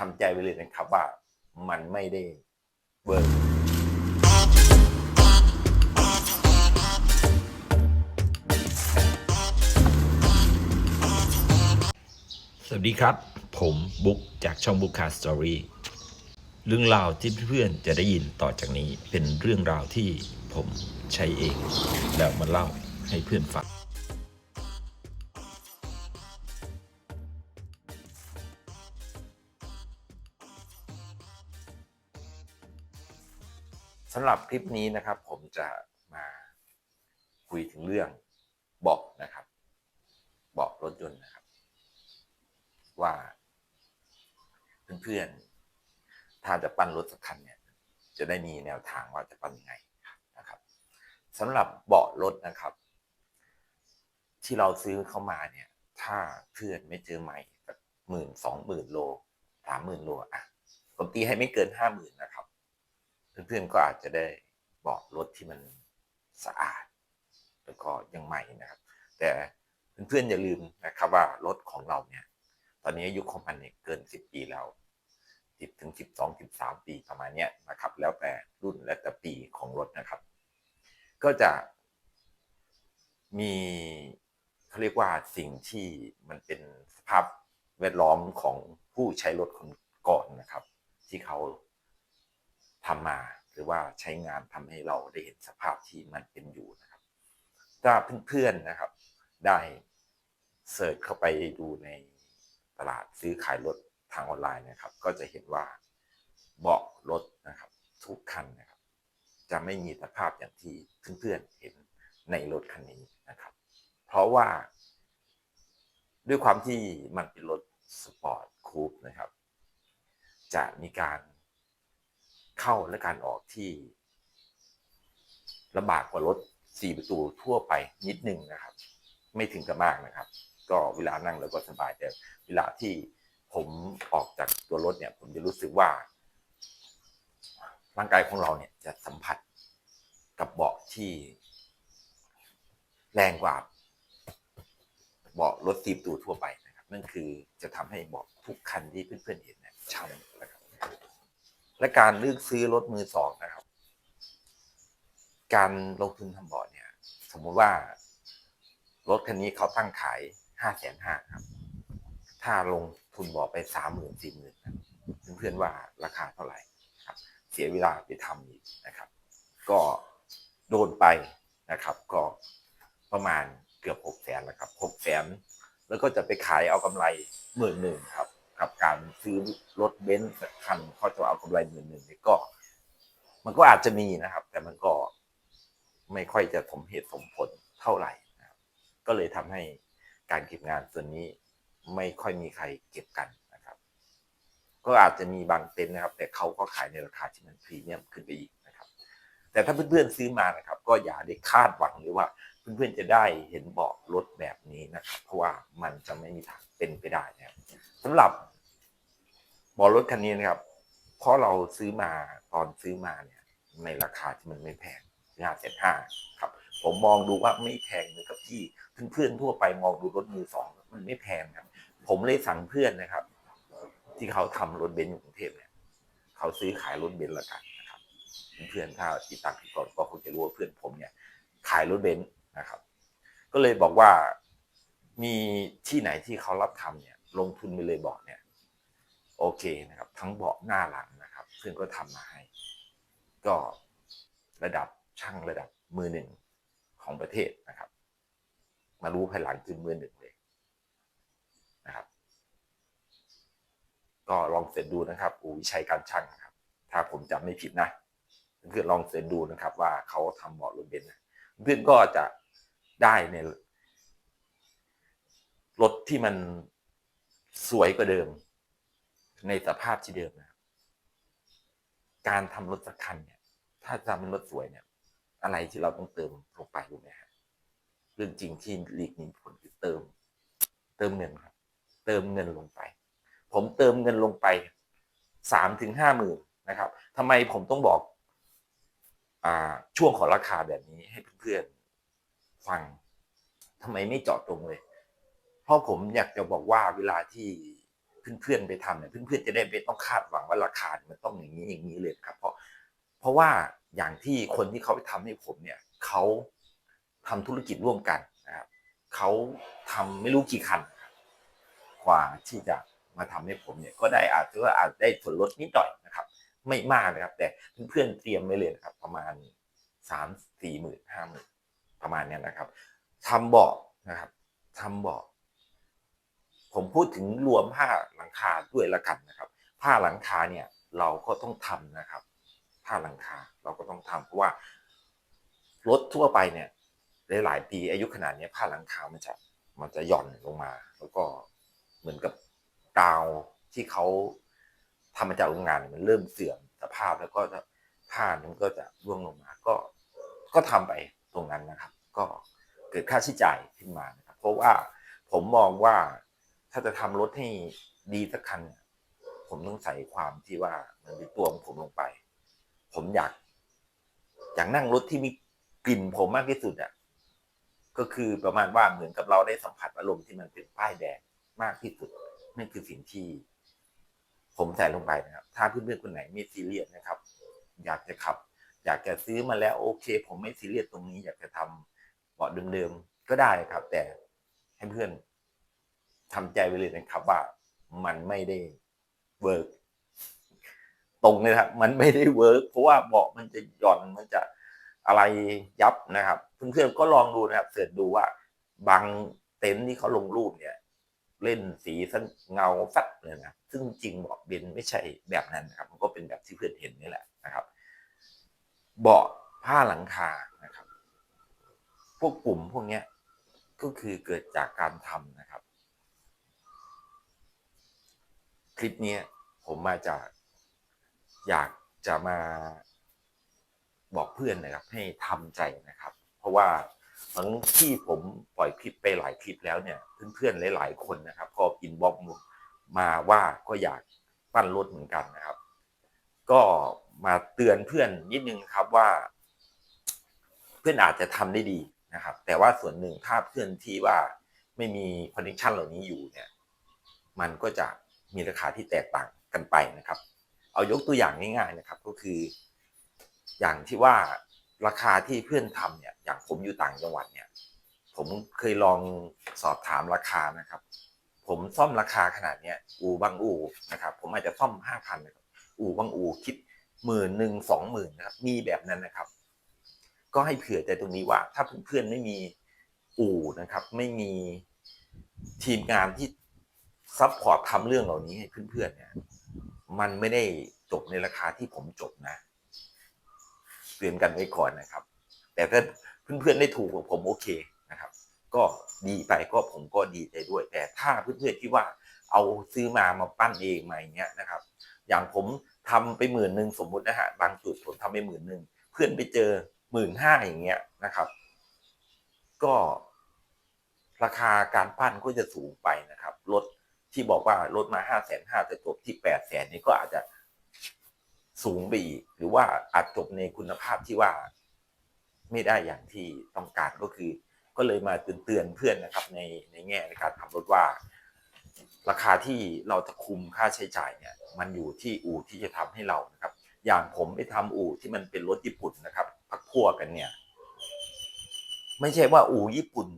ทำใจไว้เลยนะครับว่ามันไม่ได้เวิร์กสวัสดีครับ ผมบุ๊กจากช่องบุ๊กคาสตอรี่เรื่องราวที่เพื่อนๆจะได้ยินต่อจากนี้เป็นเรื่องราวที่ผมใช้เอง แล้วมาเล่าให้เพื่อนฟังำหรับคลิปนี้นะครับ ผมจะมาคุยถึงเรื่องเบาะนะครับ เบาะรถยนต์นะครับ ว่า เพื่อนๆ ถ้าจะปั้นรถสักคันเนี่ย จะได้มีแนวทางว่าจะปั้นยังไงนะครับสำหรับเบาะรถนะครับ ที่เราซื้อเข้ามาเนี่ย ถ้าเพื่อนไม่เจอใหม่หมื่นสองหมื่นโลสามหมื่นโลอะผมตีให้ไม่เกินห้าหมื่นนะครับ พื่อนๆก็อาจจะได้เบาะรถที่มันสะอาด แล้วก็ยังใหม่นะครับ แต่เพื่อนๆอย่าลืมนะครับว่ารถของเราเนี่ย ตอนนี้อายุของมันเนี่ยเกินสิบปีแล้วสิบถึงสิบสองสิบสามปีประมาณเนี้ยนะครับ แล้วแต่รุ่นและแต่ปีของรถนะครับ ก็จะมีเขาเรียกว่าสิ่งที่มันเป็นสภาพแวดล้อมของผู้ใช้รถคนก่อนนะครับ ที่เขาทำมา รือว่าใช้งานทำให้เราได้เห็นสภาพที่มันเป็นอยู่นะครับ ถ้าเพื่อนๆนะครับ ได้เสิร์ชเข้าไปดูในตลาดซื้อขายรถทางออนไลน์นะครับ ก็จะเห็นว่าเบาะรถนะครับ ทุกคันนะครับ จะไม่มีสภาพอย่างที่เพื่อนๆเห็นในรถคันนี้นะครับ เพราะว่า ด้วยความที่มันเป็นรถสปอร์ตคูปนะครับ จะมีการ เข้าและการออกที่ลำบากกว่ารถสี่ประตูทั่วไปนิดนึงนะครับ ไม่ถึงกับมากนะครับ ก็เวลานั่งแล้วก็สบายแต่เวลาที่ผมออกจากตัวรถเนี่ย ผมจะรู้สึกว่า ร่างกายของเราเนี่ยจะสัมผัสกับเบาะที่แรงกว่าเบาะรถสีประตูทั่วไปนะครับ นั่นคือจะทำให้เบาะทุกคันที่เพื่อนๆเห็นเนี่ยช้ำนะครับ และการเลือกซื้อรถมือสองนะครับ การลงทุนทำบาะเนี่ย สมมุติว่ารถคันนี้เขาตั้งขายห้าแสนห้าครับ ถ้าลงทุนบาะไปสามหมื่นสี่หมื่นเพื่อนๆว่าราคาเท่าไหร่ครับ เสียเวลาไปทำอีกนะครับ ก็โดนไปนะครับ ก็ประมาณเกือบหกแสนแล้วครับหกแสนแล้วก็จะไปขายเอากำไรหมื่นหนึ่งครับ กับการซื้อรถเบนซ์สักคันเขาจะเอากำไรหมื่นหนึ่งนี่ก็ มันก็อาจจะมีนะครับ แต่มันก็ไม่ค่อยจะสมเหตุสมผลเท่าไหร่นะครับก็เลยทำให้การเก็บงานส่วนนี้ไม่ค่อยมีใครเก็บกันนะครับ ก็อาจจะมีบางเต็นท์นะครับ แต่เขาก็ขายในราคาที่มันพรีเมียมขึ้นไปอีกนะครับ แต่ถ้าเพื่อนๆซื้อมานะครับ ก็อย่าได้คาดหวังเลยว่าเพื่อนๆจะได้เห็นเบาะรถแบบนี้นะครับ เพราะว่ามันจะไม่มีทางเป็นไปได้นะครับ สำหรับเบาะรถคันนี้นะครับ เพราะเราซื้อมาตอนซื้อมาเนี่ย ในราคาที่มันไม่แพงห้าแสนห้าครับ ผมมองดูว่าไม่แพงเหมือนกับที่เพื่อนๆทั่วไปมองดูรถมือสองมันไม่แพงครับ ผมเลยสั่งเพื่อนนะครับ ที่เขาทำรถเบนซ์อยู่กรุงเทพเนี่ยเขาซื้อขายรถเบนซ์ละกันนะครับ เพื่อนๆถ้าติดตามพี่ก่อนก็คงจะรู้ว่าเพื่อนผมเนี่ย ขายรถเบนซ์นะครับ ก็เลยบอกว่ามีที่ไหนที่เขารับทำเนี่ย ลงทุนไปเลยเบาะเนี่ยโอเคนะครับ ทั้งเบาะหน้าหลังนะครับเพื่อนก็ทำมาให้ ก็ระดับช่างระดับมือหนึ่งของประเทศนะครับ มารู้ภายหลังคือมือหนึ่งเลยนะครับ ก็ลองเสิร์ชดูนะครับอูวิชัยการช่างครับ ถ้าผมจำไม่ผิดนะเพื่อนลองเสิร์ชดูนะครับ ว่าเขาทำเบาะรถเบนซ์เพื่อนก็จะได้ในรถที่มัน สวยกว่าเดิม ในสภาพที่เดิมนะการทำรถสักคันเนี่ย ถ้าทำเป็นรถสวยเนี่ย อะไรที่เราต้องเติมลงไปรู้ไหมฮะเรื่องจริงที่หลีกหนีผลคือเติม เติมเงินครับ เติมเงินลงไป ผมเติมเงินลงไปสามถึงห้าหมื่นนะครับทำไมผมต้องบอกอ่าช่วงของราคาแบบนี้ให้เพื่อนๆฟังทำไมไม่เจาะตรงเลย ราะผมอยากจะบอกว่าเวลาที่เพื่อนๆไปทำเนี่ยเพื่อนๆจะได้ไม่ต้องคาดหวังว่าราคา มันต้องอย่างนี้อย่างนี้เลยครับ เพราะเพราะว่าอย่างที่คนที่เขาไปทำให้ผมเนี่ยเขาทำธุรกิจร่วมกันนะครับเขาทำไม่รู้กี่คันกว่าที่จะมาทำให้ผมเนี่ยก็ได้อาจจะว่าอาจได้ส่วนลดนิดหน่อยนะครับ ไม่มากนะครับ แต่เพื่อนๆเตรียมไว้เลยนะครับ ประมาณสามสี่หมื่นห้าหมื่นประมาณเนี้ยนะครับทำเบาะนะครับทำเบาะ ผมพูดถึงรวมผ้าหลังคาด้วยละกันนะครับ ผ้าหลังคาเนี่ยเราก็ต้องทำนะครับ ผ้าหลังคาเราก็ต้องทำเพราะว่ารถทั่วไปเนี่ยหลายๆปีอายุขนาดนี้ผ้าหลังคามันจะมันจะหย่อนลงมา แล้วก็เหมือนกับกาวที่เขาทำมาจากโรงงานมันเริ่มเสื่อมสภาพแล้วก็ผ้ามันก็จะร่วงลงมา ก็ก็ทำไปตรงนั้นนะครับ ก็เกิดค่าใช้จ่ายขึ้นมานะครับเพราะว่าผมมองว่า ถ้าจะทำรถให้ดีสักคัน ผมต้องใส่ความที่ว่ามันเป็นตัวของผมลงไป ผมอยากอยากนั่งรถที่มีกลิ่นผมมากที่สุดอะก็คือประมาณว่าเหมือนกับเราได้สัมผัสอารมณ์ที่มันเป็นป้ายแดงมากที่สุดนั่นคือสิ่งที่ ผมใส่ลงไปนะครับ ถ้าเพื่อนๆคนไหนไม่ซีเรียสนะครับ อยากจะขับ อยากจะซื้อมาแล้วโอเค ผมไม่ซีเรียสตรงนี้ อยากจะทำเบาะเดิมๆก็ได้ครับ แต่ให้เพื่อน ทำใจไว้เลยนะครับว่ามันไม่ได้เวิร์กตรงเลยครับมันไม่ได้เวิร์กเพราะว่าเบาะมันจะหย่อนมันจะอะไรยับนะครับ เพื่อนๆก็ลองดูนะครับเสิร์ชดูว่า บางเต็นท์ที่เขาลงรูปเนี่ย เล่นสีสันเงาฟัดเลยนะซึ่งจริงเบาะเบนไม่ใช่แบบนั้นนะครับ มันก็เป็นแบบที่เพื่อนเห็นนี่แหละนะครับ เบาะผ้าหลังคานะครับ พวกปุ่มพวกเนี้ยก็คือเกิดจากการทำนะครับ คลิปนี้ผมมาจากอยากจะมาบอกเพื่อนนะครับ ให้ทำใจนะครับ เพราะว่าทั้งที่ผมปล่อยคลิปไปหลายคลิปแล้วเนี่ย เพื่อนๆหลาย ๆ คนนะครับพออินบ็อกมาว่าก็อยากปั้นรถเหมือนกันนะครับ ก็มาเตือนเพื่อนนิดนึงครับว่า เพื่อนอาจจะทำได้ดีนะครับ แต่ว่าส่วนหนึ่งถ้าเพื่อนที่ว่าไม่มีคอนเนคชันเหล่านี้อยู่เนี่ย มันก็จะ มีราคาที่แตกต่างกันไปนะครับ เอายกตัวอย่างง่ายๆนะครับ ก็คือ อย่างที่ว่าราคาที่เพื่อนทำเนี่ยอย่างผมอยู่ต่างจังหวัดเนี่ย ผมเคยลองสอบถามราคานะครับ ผมซ่อมราคาขนาดเนี้ยอูบางอูนะครับ ผมอาจจะซ่อมห้าพันนะครับอูบางอูคิดหมื่นหนึ่งสองหมื่นนะครับ มีแบบนั้นนะครับ ก็ให้เผื่อใจตรงนี้ว่า ถ้าเพื่อนๆไม่มีอู่นะครับ ไม่มีทีมงานที่ ซัพพอร์ตทำเรื่องเหล่านี้ให้เพื่อนๆเนี่ย มันไม่ได้จบในราคาที่ผมจบนะเตือนกันไว้ก่อนนะครับ แต่ถ้าเพื่อนๆได้ถูกผมโอเคนะครับ ก็ดีไปก็ผมก็ดีใจด้วย แต่ถ้าเพื่อนๆที่ว่าเอาซื้อมามาปั้นเองมาอย่างเงี้ยนะครับ อย่างผมทำไปหมื่นหนึ่งสมมุตินะฮะบางจุดผมทำไปหมื่นหนึ่งเพื่อนไปเจอหมื่นห้าอย่างเงี้ยนะครับ ก็ราคาการปั้นก็จะสูงไปนะครับรถ ที่บอกว่าลดมาห้าแสนห้าแต่จบที่แปดแสนนี่ก็อาจจะสูงไปอีก หรือว่าอาจจบในคุณภาพที่ว่า ไม่ได้อย่างที่ต้องการก็คือ ก็เลยมาเตือนเพื่อนนะครับ ในในแง่ในการทำรถว่า ราคาที่เราจะคุมค่าใช้จ่ายเนี่ย มันอยู่ที่อู่ที่จะทำให้เรานะครับ อย่างผมไปทำอู่ที่มันเป็นรถญี่ปุ่นนะครับพักพวกกันเนี่ย ไม่ใช่ว่าอู่ญี่ปุ่น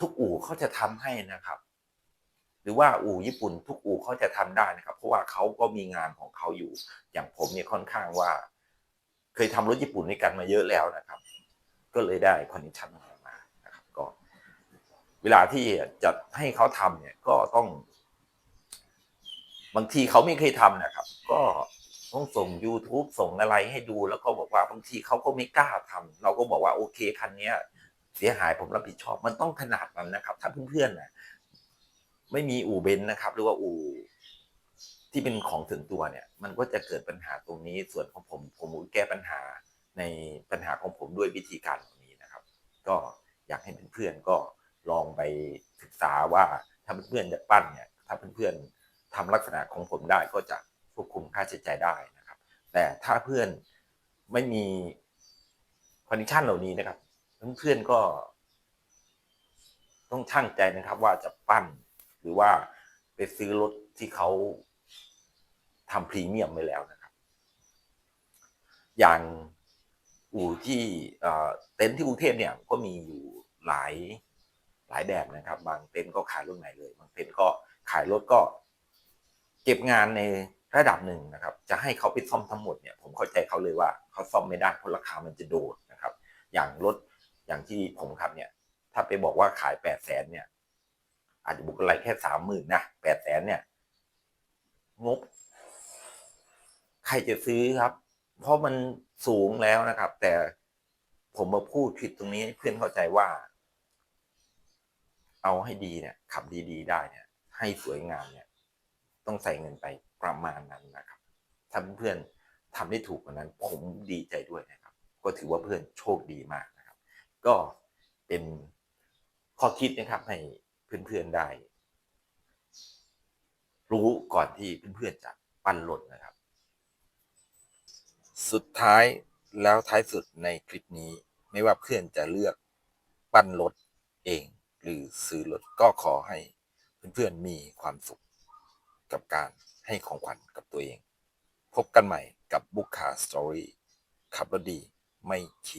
ทุกอู่เขาจะทำให้นะครับ หรือว่าอู่ญี่ปุ่นทุกอู่เขาจะทำได้นะครับ เพราะว่าเขาก็มีงานของเขาอยู่ อย่างผมเนี่ยค่อนข้างว่า เคยทำรถญี่ปุ่นด้วยกันมาเยอะแล้วนะครับ ก็เลยได้คอนเนคชั่นมานะครับก็ เวลาที่จะให้เขาทำเนี่ย ก็ต้อง บางทีเขาไม่เคยทำนะครับ ก็ต้องส่ง YouTube ส่งอะไรให้ดูแล้วก็บอกว่าบางทีเขาก็ไม่กล้าทำเราก็บอกว่าโอเคคันนี้เสียหายผมรับผิดชอบมันต้องขนาดนั้นนะครับ ถ้าเพื่อนๆนะ ไม่มีอู่เบนซ์นะครับ หรือว่าอู่ที่เป็นของถึงตัวเนี่ย มันก็จะเกิดปัญหาตรงนี้ส่วนของผม ผมแก้ปัญหาในปัญหาของผมด้วยวิธีการแบบนี้นะครับ ก็อยากให้เพื่อนๆก็ลองไปศึกษาว่าถ้าเพื่อนๆจะปั้นเนี่ย ถ้าเพื่อนๆทำลักษณะของผมได้ก็จะควบคุมค่าใช้จ่ายได้นะครับ แต่ถ้าเพื่อนไม่มีคอนดิชันเหล่านี้นะครับเพื่อนๆก็ ต้องช่างใจนะครับว่าจะปั้น รือว่าไปซื้อรถที่เขาทำพรีเมียมไว้แล้วนะครับ อย่างอู่ที่เต็นท์ที่กรุงเทพเนี่ยก็มีอยู่หลายหลายแบบนะครับ บางเต็นท์ก็ขายรถใหม่เลย บางเต็นท์ก็ขายรถก็เก็บงานในระดับหนึ่งนะครับ จะให้เขาไปซ่อมทั้งหมดเนี่ยผมเข้าใจเขาเลยว่าเขาซ่อมไม่ได้เพราะราคามันจะโดดนะครับ อย่างรถอย่างที่ผมขับเนี่ย ถ้าไปบอกว่าขายแปดแสนเนี่ย อาจจะบุกอะไรแค่สามหมื่นนะแปดแสนเนี่ย งบ ใครจะซื้อครับ เพราะมันสูงแล้วนะครับ แต่ผมมาพูดผิดตรงนี้ให้เพื่อนเข้าใจว่า เอาให้ดีเนี่ย ขับดีๆได้เนี่ย ให้สวยงามเนี่ย ต้องใส่เงินไปประมาณนั้นนะครับถ้าเพื่อนทำได้ถูกกว่านั้น ผมดีใจด้วยนะครับ ก็ถือว่าเพื่อนโชคดีมากนะครับ ก็เป็นข้อคิดนะครับให้ เพื่อนๆได้ รู้ก่อนที่เพื่อนๆจะปั้นรถนะครับ สุดท้ายแล้วท้ายสุดในคลิปนี้ไม่ว่าเพื่อนจะเลือกปั้นรถเอง หรือซื้อรถก็ขอให้เพื่อนๆมีความสุข กับการให้ของขวัญกับตัวเอง พบกันใหม่กับบุ๊คคาสตอรี่ขับรถดีไม่ขี่